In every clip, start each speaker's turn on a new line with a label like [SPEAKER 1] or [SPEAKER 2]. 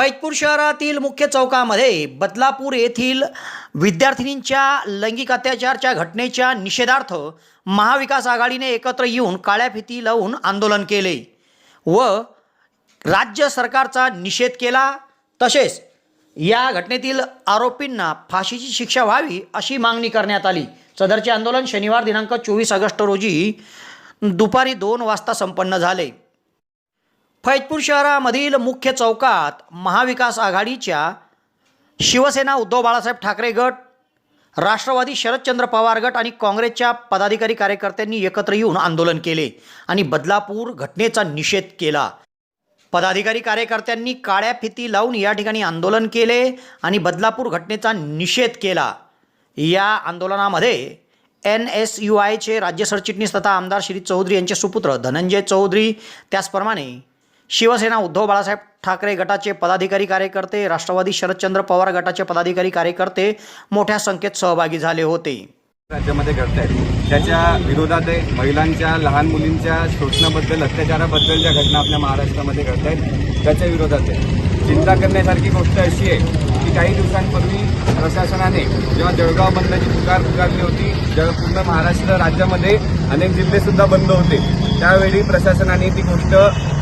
[SPEAKER 1] फैजपूर शहरातील मुख्य चौकामध्ये बदलापूर येथील विद्यार्थिनींच्या लैंगिक अत्याचारच्या घटनेच्या निषेधार्थ महाविकास आघाडीने एकत्र येऊन काळ्या फिती लावून आंदोलन केले व राज्य सरकारचा निषेध केला. तसेच या घटनेतील आरोपींना फाशीची शिक्षा व्हावी अशी मागणी करण्यात आली. सदरचे आंदोलन शनिवार दिनांक चोवीस ऑगस्ट रोजी दुपारी दोन वाजता संपन्न झाले. फैजपूर शहरामधील मुख्य चौकात महाविकास आघाडीच्या शिवसेना उद्धव बाळासाहेब ठाकरे गट राष्ट्रवादी शरदचंद्र पवार गट आणि काँग्रेसच्या पदाधिकारी कार्यकर्त्यांनी एकत्र येऊन आंदोलन केले आणि बदलापूर घटनेचा निषेध केला. पदाधिकारी कार्यकर्त्यांनी काळ्या फिती लावून या ठिकाणी आंदोलन केले आणि बदलापूर घटनेचा निषेध केला. या आंदोलनामध्ये एन एस यू आयचे राज्य सरचिटणीस तथा आमदार श्री चौधरी यांचे सुपुत्र धनंजय चौधरी त्याचप्रमाणे शिवसेना उद्धव बाळासाहेब ठाकरे गटाचे पदाधिकारी कार्यकर्ते राष्ट्रवादी शरदचंद्र पवार गटाचे पदाधिकारी कार्यकर्ते मोठ्या संख्येत सहभागी झाले होते.
[SPEAKER 2] राज्यामध्ये घडत आहेत त्याच्या विरोधात महिलांच्या लहान मुलींच्या शोषणाबद्दल अत्याचाराबद्दल ज्या घटना आपल्या महाराष्ट्रामध्ये घडत आहेत त्याच्या विरोधात आहे. चिंता करण्यासारखी गोष्ट अशी आहे की काही दिवसांपूर्वी प्रशासनाने जेव्हा जळगाव बंदची पुकार पुकारली होती जेव्हा पूर्ण महाराष्ट्र राज्यामध्ये अनेक जिल्हेसुद्धा बंद होते. त्यावेळी प्रशासनाने ती गोष्ट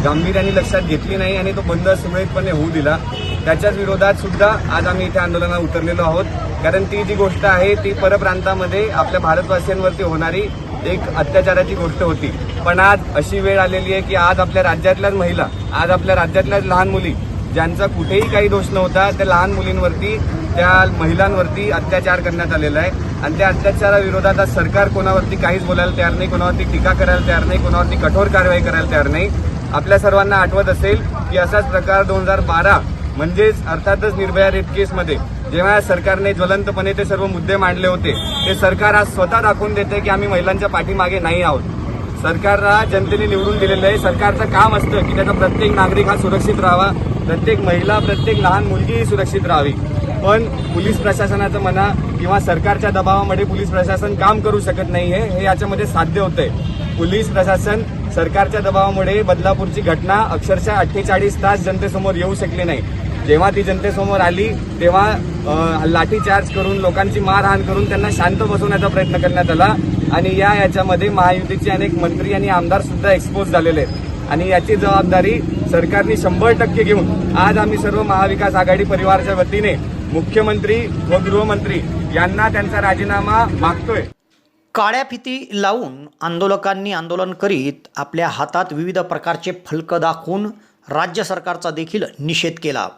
[SPEAKER 2] गांभीर्याने लक्षात घेतली नाही आणि तो बंद सुरळीतपणे होऊ दिला. त्याच्याच विरोधात सुद्धा आज आम्ही इथे आंदोलनात उतरलेलो आहोत. कारण ती जी गोष्ट आहे ती परप्रांतामध्ये आपल्या भारतवासियांवरती होणारी एक अत्याचाराची गोष्ट होती. पण आज अशी वेळ आलेली आहे की आज आपल्या राज्यातल्याच महिला आज आपल्या राज्यातल्याच लहान मुली ज्यांचा कुठेही काही दोष नव्हता त्या लहान मुलींवरती त्या महिलांवरती अत्याचार करण्यात आलेला आहे. आणि त्या अत्याचाराविरोधात आज सरकार कोणावरती काहीच बोलायला तयार नाही कोणावरती टीका करायला तयार नाही कोणावरती कठोर कारवाई करायला तयार नाही. आपल्या सर्वांना आठवत असेल की असाच प्रकार दोन हजार बारा म्हणजेच अर्थातच निर्भया रेप केसमध्ये जेव्हा सरकारने ज्वलंतपणे ते सर्व मुद्दे मांडले होते ते सरकार आज स्वतः दाखवून देते की आम्ही महिलांच्या पाठीमागे नाही आहोत. सरकारला जनतेने निवडून दिलेलं आहे. सरकारचं काम असतं की त्याचा प्रत्येक नागरिक हा सुरक्षित राहावा. प्रत्येक महिला प्रत्येक लहान मुलगीही सुरक्षित राहावी. पण पोलीस प्रशासनाचं म्हणा किंवा सरकारच्या दबावामध्ये पोलीस प्रशासन काम करू शकत नाहीये हे याच्यामध्ये साध्य होतंय. पोलीस प्रशासन सरकारच्या दबावामुळे बदलापूरची घटना अक्षरशः अठ्ठेचाळीस तास जनतेसमोर येऊ शकली नाही. जेव्हा ती जनतेसमोर आली तेव्हा लाठीचार्ज करून लोकांची मारहाण करून त्यांना शांत बसवण्याचा प्रयत्न करण्यात आला. आणि या याच्यामध्ये महायुतीचे अनेक मंत्री आणि आमदार सुद्धा एक्सपोज झालेले आहेत. आणि याची जबाबदारी सरकारने शंभर टक्के घेऊन आज आम्ही सर्व महाविकास आघाडी परिवाराच्या वतीने मुख्यमंत्री व गृहमंत्री यांना त्यांचा राजीनामा मागतोय.
[SPEAKER 1] काळ्या फिती लावून आंदोलकांनी आंदोलन करीत आपल्या हातात विविध प्रकारचे फलकं दाखवून राज्य सरकारचा देखील निषेध केला.